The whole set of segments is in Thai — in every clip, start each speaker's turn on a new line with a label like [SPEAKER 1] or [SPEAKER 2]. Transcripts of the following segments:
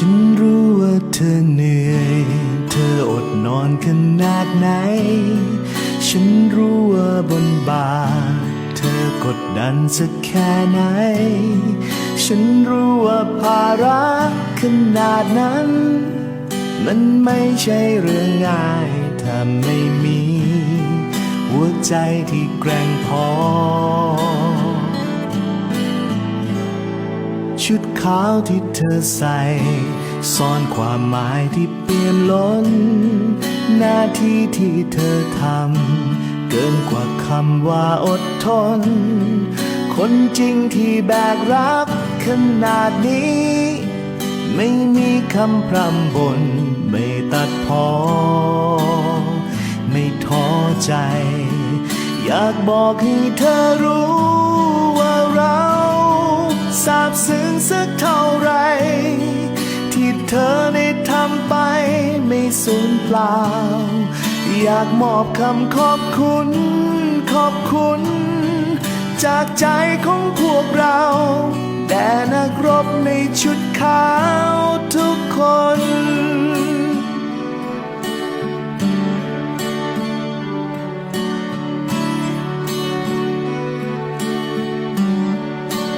[SPEAKER 1] ฉันรู้ว่าเธอเหนื่อย เธออดนอนขนาดไหน ฉันรู้ว่าบนบาเธอกดดันสักแค่ไหน ฉันรู้ว่าภาระขนาดนั้น มันไม่ใช่เรื่องง่าย ถ้าไม่มี หัวใจที่แกร่งพอ ชุดขาวที่เธอใส่ ซ่อนความหมายที่เปี่ยมล้น หน้าที่ที่เธอทำ เกินกว่าคำว่าอดทน คนจริงที่แบกรับขนาดนี้ ไม่มีคำพร่ำบน ไม่ตัดพอ ไม่ท้อใจ อยากบอกให้เธอรู้ว่าเรา ซาบซึ้งสักเท่าไร ที่เธอได้ทำไปไม่สูญเปล่า อยากมอบคำขอบคุณ ขอบคุณ จากใจของพวกเราแด่นักรบในชุดขาวทุกคน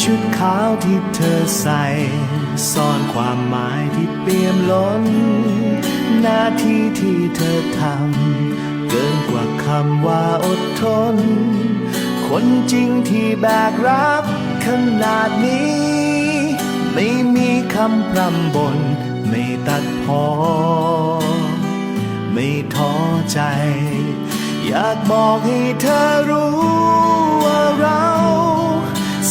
[SPEAKER 1] ชุดขาวที่เธอใส่ ซ่อนความหมายที่เปี่ยมล้น หน้าที่ที่เธอทำเกินกว่าคำว่าอดทน คนจริงที่แบกรับขนาดนี้ ไม่มีคำพร่ำบน ไม่ตัดพอ ไม่ท้อใจ อยากบอกให้เธอรู้ว่าเรา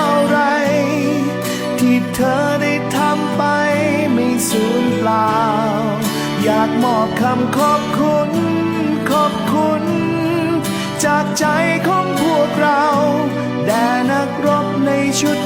[SPEAKER 1] า สูญเปล่า อยากมอบคำขอบคุณ ขอบคุณ จากใจของพวกเรา แด่นักรบในชุด